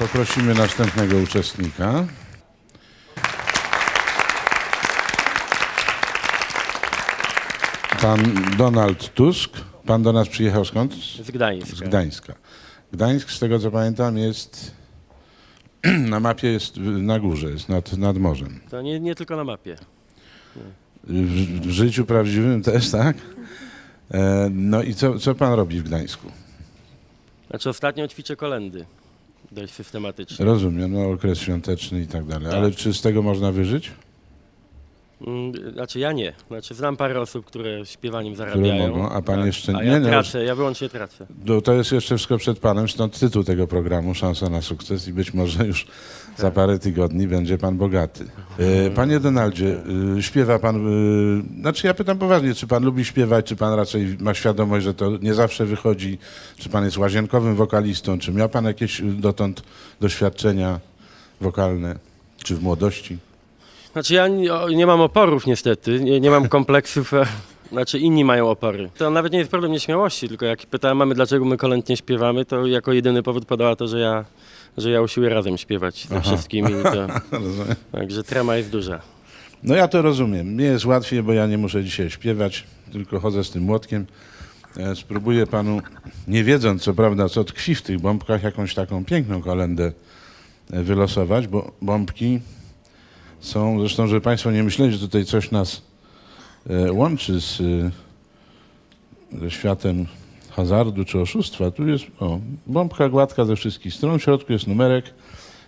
Poprosimy następnego uczestnika. Pan Donald Tusk. Pan do nas przyjechał skąd? Z Gdańska. Z Gdańska. Gdańsk, z tego co pamiętam, jest na mapie jest na górze, jest nad, nad morzem. To nie, nie tylko na mapie. W, w życiu prawdziwym też, tak? E, no i co, co pan robi w Gdańsku? Znaczy ostatnio ćwiczę kolendy. Dość systematycznie. Rozumiem, no okres świąteczny i tak dalej. Tak. Ale czy z tego można wyżyć? Mm, Znaczy ja nie. Znaczy znam parę osób, które śpiewaniem zarabiają. mogą, a pan tak. jeszcze A nie. ja no, tracę, ja wyłącznie tracę. no, to jest jeszcze wszystko przed panem, stąd tytuł tego programu, Szansa na sukces i być może już za Tak. parę tygodni będzie pan bogaty. E, Panie Donaldzie, e, śpiewa pan, e, znaczy ja pytam poważnie, czy pan lubi śpiewać, czy pan raczej ma świadomość, że to nie zawsze wychodzi, czy pan jest łazienkowym wokalistą, czy miał pan jakieś dotąd doświadczenia wokalne, czy w młodości? Znaczy ja nie, mam oporów niestety, nie, nie mam kompleksów. e, Znaczy inni mają opory. To nawet nie jest problem nieśmiałości, tylko jak pytałem mamy, dlaczego my kolęd nie śpiewamy, to jako jedyny powód podała to, że ja, że ja usiłuję razem śpiewać ze wszystkimi. To, także trema jest duża. No ja to rozumiem. Mnie jest łatwiej, bo ja nie muszę dzisiaj śpiewać, tylko chodzę z tym młotkiem. E, Spróbuję panu, nie wiedząc co prawda, co tkwi w tych bombkach, jakąś taką piękną kolendę e, wylosować, bo bombki są, zresztą, żeby państwo nie myśleli, że tutaj coś nas e, łączy z, e, ze światem hazardu czy oszustwa. Tu jest o, bombka gładka ze wszystkich stron, w środku jest numerek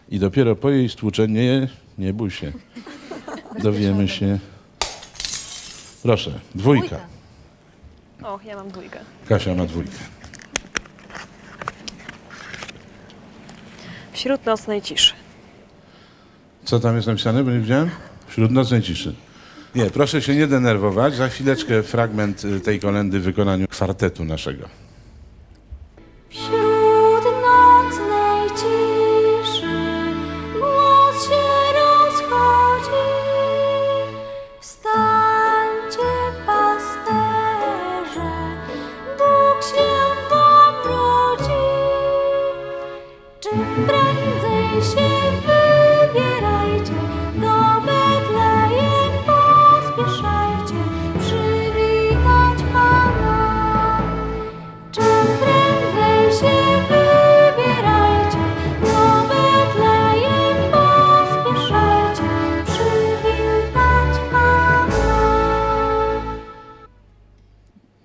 i dopiero po jej stłuczeniu, nie, nie bój się, dowiemy się. Proszę, dwójka. O, ja mam dwójkę. Kasia ma dwójkę. Wśród nocnej ciszy. Co tam jest napisane, bo nie widziałem? Wśród nocnej ciszy. Nie, proszę się nie denerwować. Za chwileczkę fragment y, tej kolendy w wykonaniu kwartetu naszego.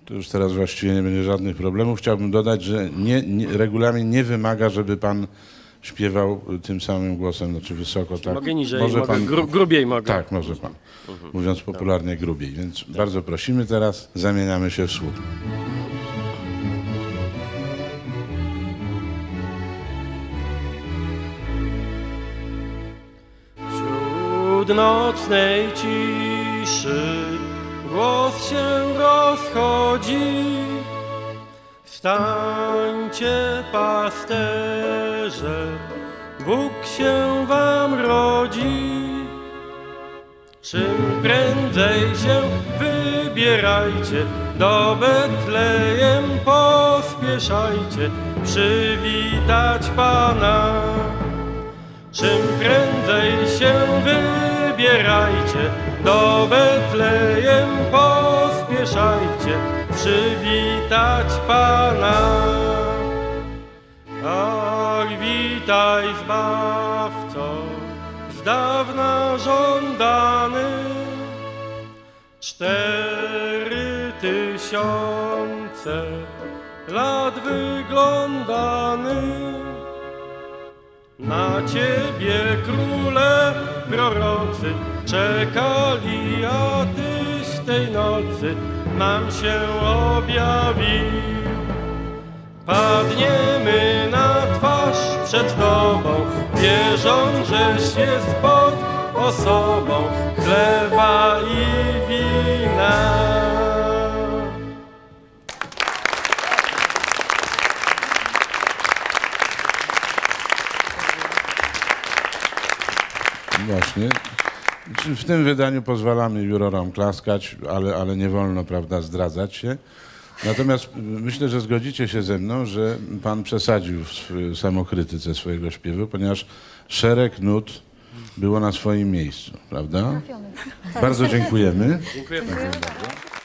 Tu już teraz właściwie nie będzie żadnych problemów. Chciałbym dodać, że nie, nie, regulamin nie wymaga, żeby pan śpiewał tym samym głosem, znaczy wysoko. Tak. Mogę niżej, Może mogę pan, gru, grubiej mogę. Tak, może pan. Mówiąc popularnie, grubiej. Więc bardzo prosimy teraz, zamieniamy się w słuch. Wśród nocnej ciszy głos się rozchodzi. Wstańcie, pasterze, Bóg się wam rodzi. Czym prędzej się wybierajcie, do Betlejem pospieszajcie, przywitać Pana. Czym prędzej się wybierajcie, do Betlejem pospieszajcie, przywitać Pana. Ach, witaj Zbawco, z dawna żądany, cztery tysiące lat wyglądany. Na ciebie króle prorocy czekali, a tej nocy nam się objawił. Padniemy na twarz przed Tobą, wierząc, żeś jest pod osobą chleba i wina. Właśnie. W tym wydaniu pozwalamy jurorom klaskać, ale, ale nie wolno, prawda, zdradzać się. Natomiast y, myślę, że zgodzicie się ze mną, że pan przesadził w samokrytyce swojego śpiewu, ponieważ szereg nut było na swoim miejscu, prawda? Bardzo dziękujemy. Bardzo.